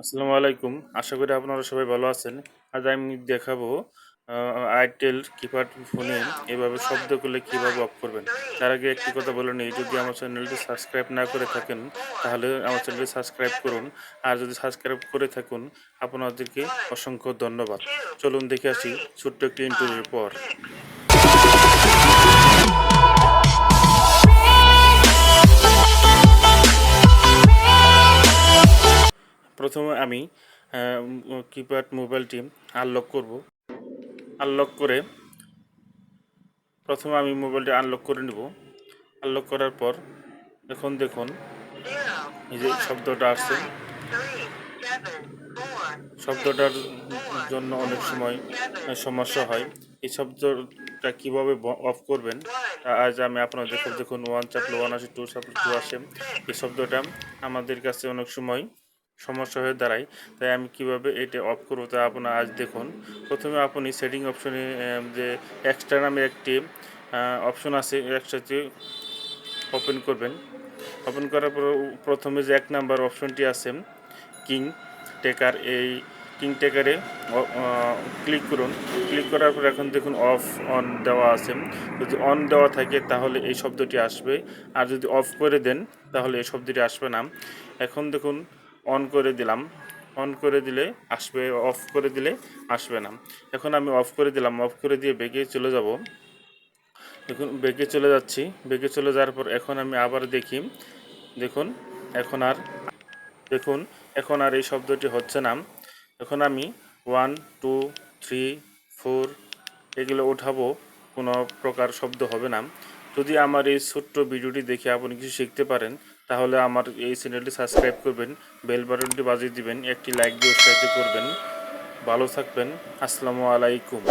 আসসালামু আলাইকুম। আশা করি আপনারা সবাই ভালো আছেন। আজ আমি দেখাবো আইটেল কিপ্যাড ফোনে এভাবে শব্দ করলে কীভাবে অফ করবেন। তার আগে একটি কথা বলে নিই, যদি আমার চ্যানেলটি সাবস্ক্রাইব না করে থাকেন, তাহলে আমার চ্যানেলটি সাবস্ক্রাইব করুন। আর যদি সাবস্ক্রাইব করে থাকুন, আপনাদেরকে অসংখ্য ধন্যবাদ। চলুন দেখে আসি ছোট্ট একটি ইন্টারভিউর পর। প্রথমে আমি কিপ্যাড মোবাইলটি আনলক করব। আনলক করে প্রথমে আমি মোবাইলটি আনলক করে নেব। আনলক করার পর এখন দেখুন, এই যে শব্দটা আসছে। শব্দটার জন্য অনেক সময় সমস্যা হয়। এই শব্দটা কীভাবে অফ করবেন আজ আমি আপনাদের দেখুন ওয়ান চাপলে ওয়ান আসে টু চাপলে টু আসে। এই শব্দটা আমাদের কাছে অনেক সময় সমস্যা হয়ে দাঁড়ায়, তাই আমি কীভাবে এটা অফ করব তা আপনার আজ দেখুন। প্রথমে আপনি সেটিং অপশনে যে এক্সট্রা নামে একটি অপশন আছে এক্সট্রাতে ওপেন করবেন। ওপেন করার পর প্রথমে যে এক নাম্বার অপশনটি আছে কিং টেকার এই কিং টেকারে ক্লিক করুন। ক্লিক করার পর এখন দেখুন অফ অন দেওয়া আছে। যদি অন দেওয়া থাকে, তাহলে এই শব্দটি আসবে। আর যদি অফ করে দেন, তাহলে এই শব্দটি আসবে না। এখন দেখুন অন করে দিলাম। অন করে দিলে আসবে, অফ করে দিলে আসবে না। এখন আমি অফ করে দিলাম, অফ করে দিয়ে বেগে চলে যাব। দেখুন, বেগে চলে যাচ্ছি। বেগে চলে যাওয়ার পর এখন আমি আবার দেখি। দেখুন, এখন আর, দেখুন, এখন আর এই শব্দটি হচ্ছে না। এখন আমি ওয়ান, টু, থ্রি, ফোর এগুলো উঠাবো, কোনো প্রকার শব্দ হবে না। যদি আমার এই ছোট্ট ভিডিওটি দেখে আপনি কিছু শিখতে পারেন তাহলে আমার এই চ্যানেলটি সাবস্ক্রাইব করবেন, বেল বাটনটি বাজিয়ে দিবেন, একটি লাইক দিয়ে উৎসাহিত করবেন। ভালো থাকবেন। আসসালামু আলাইকুম।